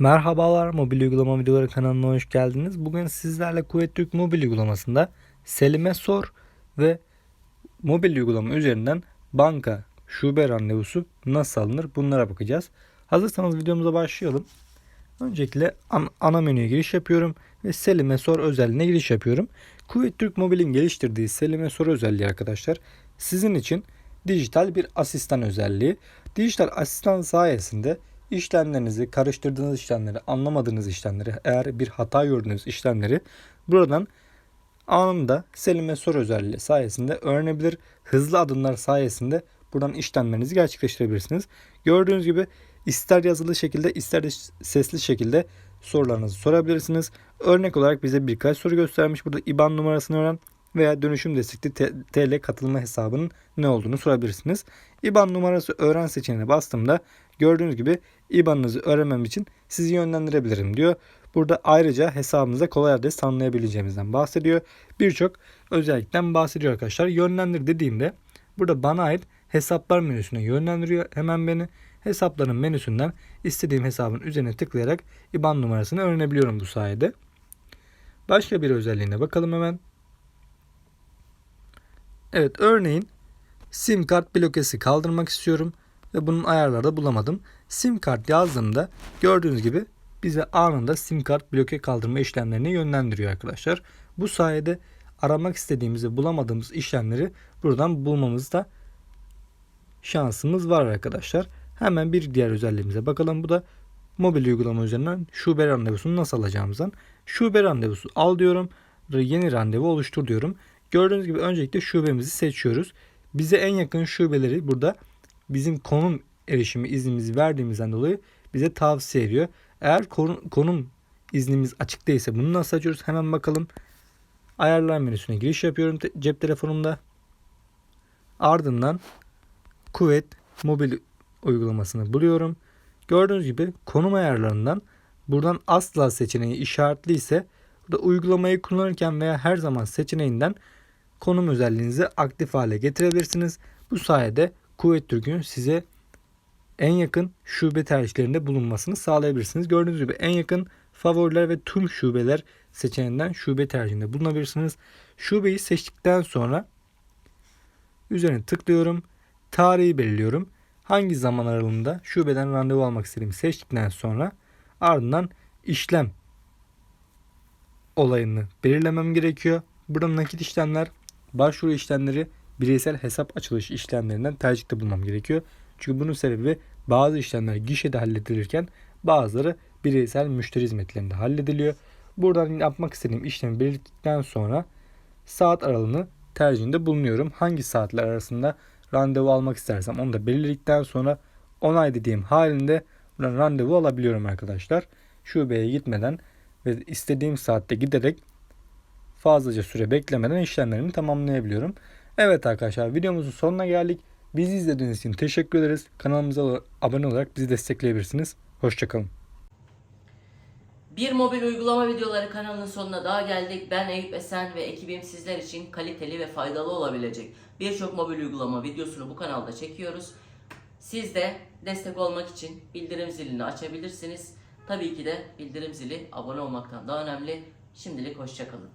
Merhabalar mobil uygulama videoları kanalına hoş geldiniz. Bugün sizlerle Kuvvet Türk mobil uygulamasında Selim'e sor ve mobil uygulama üzerinden banka şube randevusu nasıl alınır bunlara bakacağız. Hazırsanız videomuza başlayalım. Öncelikle an- ana menüye giriş yapıyorum ve Selim'e sor özelliğine giriş yapıyorum. Kuvvet Türk Mobil'in geliştirdiği Selim'e sor özelliği arkadaşlar sizin için dijital bir asistan özelliği. Dijital asistan sayesinde işlemlerinizi, karıştırdığınız işlemleri, anlamadığınız işlemleri, eğer bir hata gördüğünüz işlemleri buradan anında Selim'e sor özelliği sayesinde öğrenebilir. Hızlı adımlar sayesinde buradan işlemlerinizi gerçekleştirebilirsiniz. Gördüğünüz gibi ister yazılı şekilde ister de sesli şekilde sorularınızı sorabilirsiniz. Örnek olarak bize birkaç soru göstermiş. Burada IBAN numarasını öğren veya dönüşüm destekli TL katılma hesabının ne olduğunu sorabilirsiniz. IBAN numarası öğren seçeneğine bastığımda gördüğünüz gibi IBAN'ınızı öğrenmem için sizi yönlendirebilirim diyor. Burada ayrıca hesabınıza kolay adres tanımlayabileceğimizden bahsediyor. Birçok özellikten bahsediyor arkadaşlar. Yönlendir dediğimde burada bana ait hesaplar menüsüne yönlendiriyor hemen beni. Hesapların menüsünden istediğim hesabın üzerine tıklayarak IBAN numarasını öğrenebiliyorum bu sayede. Başka bir özelliğine bakalım hemen. Evet örneğin sim kart blokesi kaldırmak istiyorum ve bunun ayarlarda bulamadım. Sim kart yazdığımda gördüğünüz gibi bize anında sim kart bloke kaldırma işlemlerine yönlendiriyor arkadaşlar. Bu sayede aramak istediğimizi bulamadığımız işlemleri buradan bulmamızda şansımız var arkadaşlar. Hemen bir diğer özelliğimize bakalım. Bu da mobil uygulama üzerinden şube randevusunu nasıl alacağımızdan. Şube randevusu al diyorum. Yeni randevu oluştur diyorum. Gördüğünüz gibi öncelikle şubemizi seçiyoruz. Bize en yakın şubeleri burada bizim konum erişimi iznimizi verdiğimizden dolayı bize tavsiye ediyor. Eğer konum, iznimiz açık değilse bunu nasıl açıyoruz? Hemen bakalım. Ayarlar menüsüne giriş yapıyorum cep telefonumda. Ardından Kuvvet mobil uygulamasını buluyorum. Gördüğünüz gibi konum ayarlarından buradan asla seçeneği işaretli ise burada uygulamayı kullanırken veya her zaman seçeneğinden konum özelliğinizi aktif hale getirebilirsiniz. Bu sayede Kuvvet Türk'ün size en yakın şube tercihlerinde bulunmasını sağlayabilirsiniz. Gördüğünüz gibi en yakın favoriler ve tüm şubeler seçeneğinden şube tercihinde bulunabilirsiniz. Şubeyi seçtikten sonra üzerine tıklıyorum. Tarihi belirliyorum. Hangi zaman aralığında şubeden randevu almak istediğimi seçtikten sonra ardından işlem olayını belirlemem gerekiyor. Burada nakit işlemler, başvuru işlemleri, bireysel hesap açılış işlemlerinden tercihte bulmam gerekiyor. Çünkü bunun sebebi bazı işlemler gişede halledilirken bazıları bireysel müşteri hizmetlerinde hallediliyor. Buradan yapmak istediğim işlemi belirttikten sonra saat aralığını tercihinde bulunuyorum. Hangi saatler arasında randevu almak istersem onu da belirledikten sonra onay dediğim halinde randevu alabiliyorum arkadaşlar. Şubeye gitmeden ve istediğim saatte giderek fazlaca süre beklemeden işlemlerimi tamamlayabiliyorum. Evet arkadaşlar videomuzun sonuna geldik. Bizi izlediğiniz için teşekkür ederiz. Kanalımıza abone olarak bizi destekleyebilirsiniz. Hoşçakalın. Bir mobil uygulama videoları kanalının sonuna daha geldik. Ben Eyüp Esen ve ekibim sizler için kaliteli ve faydalı olabilecek birçok mobil uygulama videosunu bu kanalda çekiyoruz. Siz de destek olmak için bildirim zilini açabilirsiniz. Tabii ki de bildirim zili abone olmaktan daha önemli. Şimdilik hoşçakalın.